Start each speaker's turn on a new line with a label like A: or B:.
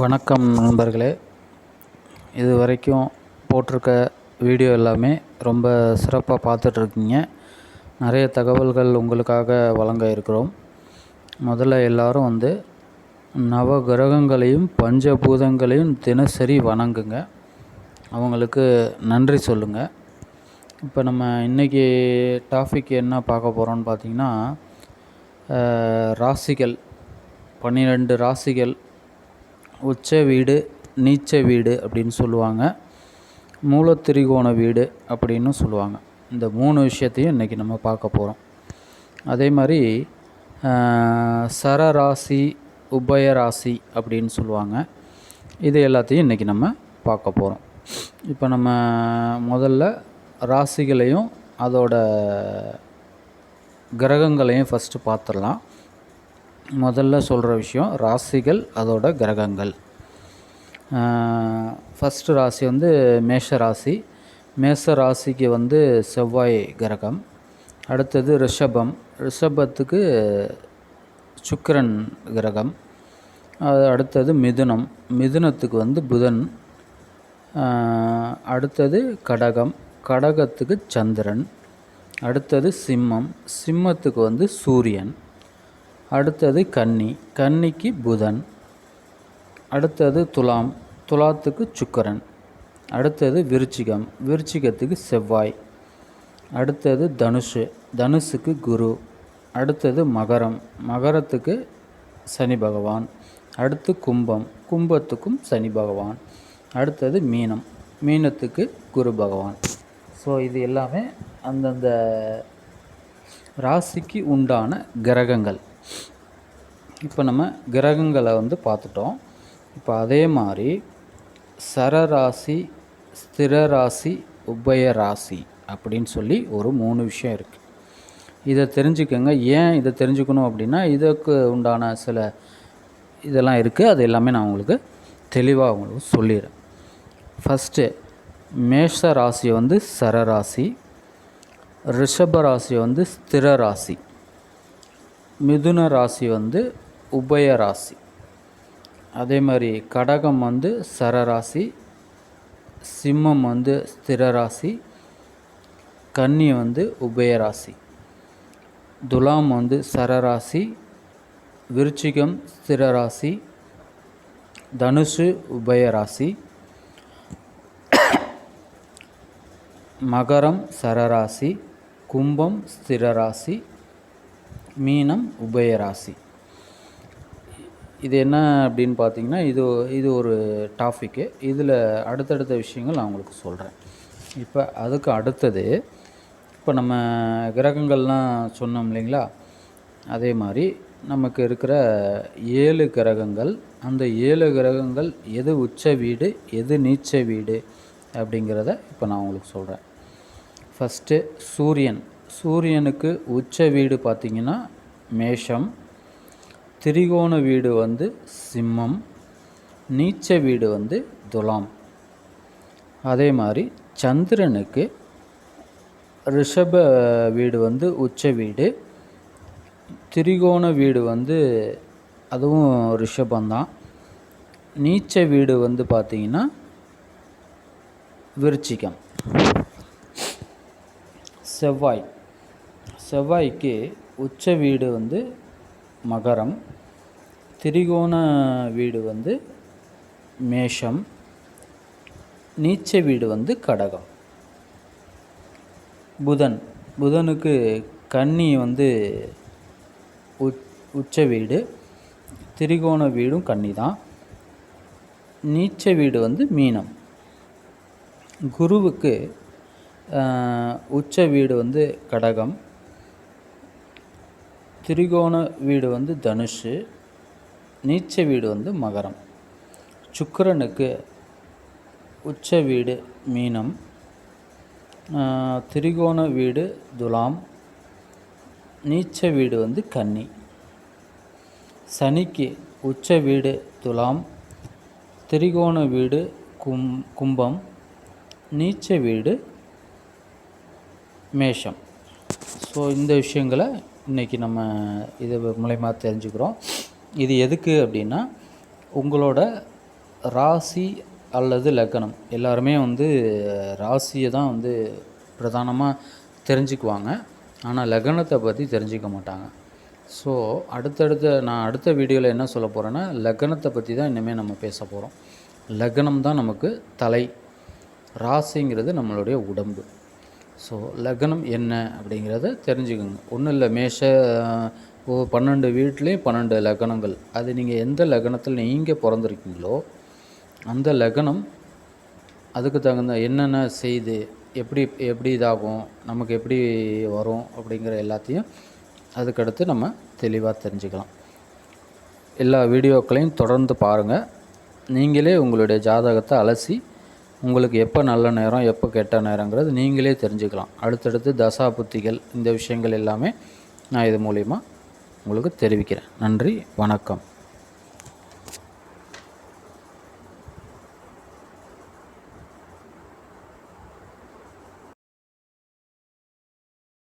A: வணக்கம் நண்பர்களே. இது வரைக்கும் போட்டிருக்க வீடியோ எல்லாமே ரொம்ப சிறப்பாக பார்த்துட்ருக்கீங்க. நிறைய தகவல்கள் உங்களுக்காக வழங்க இருக்கிறோம். முதல்ல எல்லோரும் வந்து நவ கிரகங்களையும் பஞ்சபூதங்களையும் தினசரி வணங்குங்க. அவங்களுக்கு நன்றி சொல்லுங்கள் இப்போ நம்ம இன்றைக்கி டாபிக் என்ன பார்க்க போகிறோம்னு பார்த்தீங்கன்னா ராசிகள். பன்னிரெண்டு ராசிகள் உச்ச வீடு நீச்ச வீடு அப்படின்னு சொல்லுவாங்க. மூலத்திரிகோண வீடு அப்படின்னு சொல்லுவாங்க. இந்த மூணு விஷயத்தையும் இன்றைக்கி நம்ம பார்க்க போகிறோம் அதே மாதிரி சரராசி உபயராசி அப்படின்னு சொல்லுவாங்க. இது எல்லாத்தையும் இன்றைக்கி நம்ம பார்க்க போகிறோம் இப்போ நம்ம முதல்ல ராசிகளையும் அதோட கிரகங்களையும் ஃபஸ்ட்டு பார்த்துடலாம். முதல்ல சொல்கிற விஷயம் ராசிகள் அதோட கிரகங்கள். ஃபஸ்ட்டு ராசி வந்து மேஷ ராசி. மேஷ ராசிக்கு வந்து செவ்வாய் கிரகம். அடுத்தது ரிஷபம். ரிஷபத்துக்கு சுக்கிரன் கிரகம். அது அடுத்தது மிதுனம். மிதுனத்துக்கு வந்து புதன். அடுத்தது கடகம். கடகத்துக்கு சந்திரன். அடுத்தது சிம்மம். சிம்மத்துக்கு வந்து சூரியன். அடுத்தது கன்னி. கன்னிக்கு புதன். அடுத்தது துலாம். துலாத்துக்கு சுக்கரன். அடுத்தது விருச்சிகம். விருச்சிகத்துக்கு செவ்வாய். அடுத்தது தனுஷு தனுஷுக்கு குரு. அடுத்தது மகரம். மகரத்துக்கு சனி பகவான். அடுத்து கும்பம். கும்பத்துக்கும் சனி பகவான். அடுத்தது மீனம். மீனத்துக்கு குரு பகவான். ஸோ இது எல்லாமே அந்தந்த ராசிக்கு உண்டான கிரகங்கள். இப்போ நம்ம கிரகங்களை வந்து பார்த்துட்டோம். இப்போ அதே மாதிரி சரராசி ஸ்திரராசி உபயராசி அப்படின்னு சொல்லி ஒரு மூணு விஷயம் இருக்குது இதை தெரிஞ்சுக்கோங்க. ஏன் இதை தெரிஞ்சுக்கணும் அப்படின்னா இதுக்கு உண்டான சில இதெல்லாம் இருக்குது அது எல்லாமே நான் உங்களுக்கு தெளிவாக உங்களுக்கு சொல்லிடுறேன். ஃபஸ்ட்டு மேஷ ராசி வந்து சரராசி ரிஷப ராசி வந்து ஸ்திர ராசி மிதுன ராசி வந்து உபய ராசி. அதே மாதிரி கடகம் வந்து சரராசி சிம்மம் வந்து ஸ்திர ராசி கன்னி வந்து உபயராசி துலாம் வந்து சரராசி விருச்சிகம் ஸ்திரராசி தனுஷு உபயராசி மகரம் சரராசி கும்பம் ஸ்திரராசி மீனம் உபயராசி. இது என்ன அப்படின்னு பார்த்தீங்கன்னா இது இது ஒரு டாபிக்கு இதில் அடுத்தடுத்த விஷயங்கள் நான் உங்களுக்கு சொல்கிறேன் இப்போ அதுக்கு அடுத்தது இப்போ நம்ம கிரகங்கள்லாம் சொன்னோம் இல்லைங்களா? அதே மாதிரி நமக்கு இருக்கிற ஏழு கிரகங்கள் அந்த ஏழு கிரகங்கள் எது உச்ச வீடு எது நீச்ச வீடு அப்படிங்கிறத இப்போ நான் உங்களுக்கு சொல்கிறேன் ஃபஸ்ட்டு சூரியன். சூரியனுக்கு உச்ச வீடு பார்த்திங்கன்னா மேஷம் திரிகோண வீடு வந்து சிம்மம் நீச்ச வீடு வந்து துலாம். அதே மாதிரி சந்திரனுக்கு ரிஷப வீடு வந்து உச்ச வீடு திரிகோண வீடு வந்து அதுவும் ரிஷபந்தான் நீச்ச வீடு வந்து பார்த்திங்கன்னா விருச்சிகம். செவ்வாய். செவ்வாய்க்கு உச்ச வீடு வந்து மகரம் திரிகோண வீடு வந்து மேஷம் நீச்ச வீடு வந்து கடகம். புதன் புதனுக்கு கன்னி வந்து உச்ச வீடு திரிகோண வீடும் கன்னி தான். நீச்ச வீடு வந்து மீனம். குருவுக்கு உச்ச வீடு வந்து கடகம். திரிகோண வீடு வந்து தனுஷு நீச்ச வீடு வந்து மகரம். சுக்கரனுக்கு உச்ச வீடு மீனம். திரிகோண வீடு துலாம். நீச்ச வீடு வந்து கன்னி. சனிக்கு உச்ச வீடு துலாம். திரிகோண வீடு கும் கும்பம். நீச்ச வீடு மேஷம். ஸோ இந்த விஷயங்களை இன்றைக்கி நம்ம இது மூலயமா தெரிஞ்சுக்கிறோம். இது எதுக்கு அப்படின்னா உங்களோட ராசி அல்லது லக்கணம் எல்லாருமே வந்து ராசியை தான் வந்து பிரதானமாக தெரிஞ்சுக்குவாங்க. ஆனால் லக்னத்தை பற்றி தெரிஞ்சிக்க மாட்டாங்க. ஸோ அடுத்தடுத்த நான் அடுத்த வீடியோவில் என்ன சொல்ல போகிறேன்னா லக்னத்தை பற்றி தான் இனிமேல் நம்ம பேச போகிறோம் லக்னம் தான் நமக்கு தலை. ராசிங்கிறது நம்மளுடைய உடம்பு. ஸோ லக்னம் என்ன அப்படிங்கிறத தெரிஞ்சுக்கோங்க. ஒன்றும் இல்லை மேஷ ஓ பன்னெண்டு வீட்லேயும் பன்னெண்டு லக்னங்கள். அது நீங்கள் எந்த லக்னத்தில் நீங்கள் பிறந்திருக்கீங்களோ அந்த லக்னம் அதுக்கு தகுந்த என்னென்ன செய்து எப்படி எப்படி இதாகும் நமக்கு எப்படி வரும் அப்படிங்கிற எல்லாத்தையும் அதுக்கடுத்து நம்ம தெளிவாக தெரிஞ்சுக்கலாம். எல்லா வீடியோக்களையும் தொடர்ந்து பாருங்கள் நீங்களே உங்களுடைய ஜாதகத்தை அலசி உங்களுக்கு எப்போ நல்ல நேரம் எப்போ கெட்ட நேரங்கிறது நீங்களே தெரிஞ்சுக்கலாம். அடுத்தடுத்து தசா புத்திகள் இந்த விஷயங்கள் எல்லாமே நான் இது மூலிமா உங்களுக்கு தெரிவிக்கிறேன். நன்றி வணக்கம்.